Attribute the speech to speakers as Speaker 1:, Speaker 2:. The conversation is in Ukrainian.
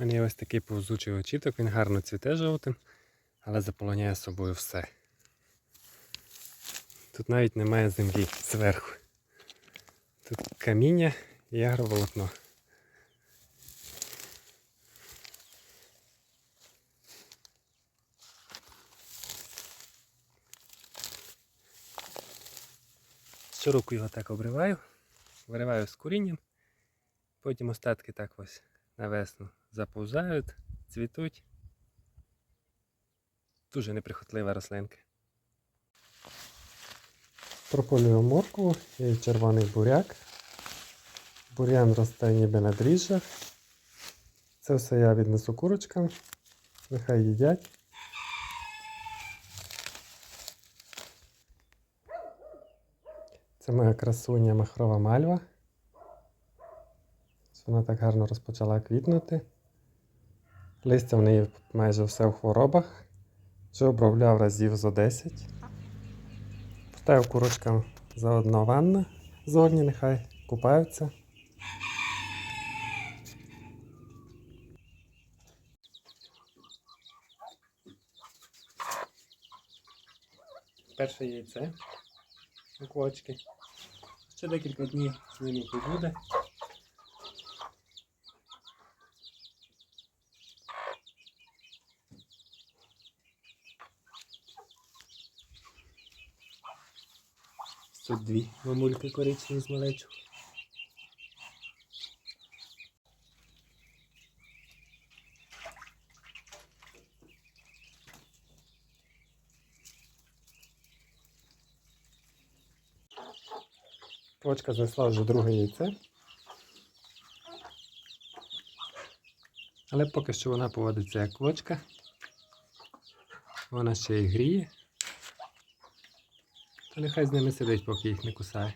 Speaker 1: У мене є ось такий повзучий очіток, він гарно цвіте жовтим, але заполоняє собою все. Тут навіть немає землі зверху. Тут каміння і агроволокно. Щороку його так обриваю, вириваю з корінням, потім остатки так ось на весну заповзають, цвітуть. Дуже неприхотлива рослинка. Прополюю моркву і червоний буряк. Бур'ян росте ніби на дріжджах. Це все я віднесу курочкам. Нехай їдять. Це моя красуня махрова мальва. Вона так гарно розпочала квітнути. Листя в неї майже все в хворобах. Вже обробляв разів зо 10. Поставив курочкам заодно ванна зовні, нехай купаються. Перше яйце у квочки. Ще декілька днів з ними побуде. Тут дві мамульки коричневі з малечок. Квочка знесла вже друге яйце. Але поки що вона поводиться як квочка. Вона ще й гріє. Нехай з ними сидить, поки їх не кусає.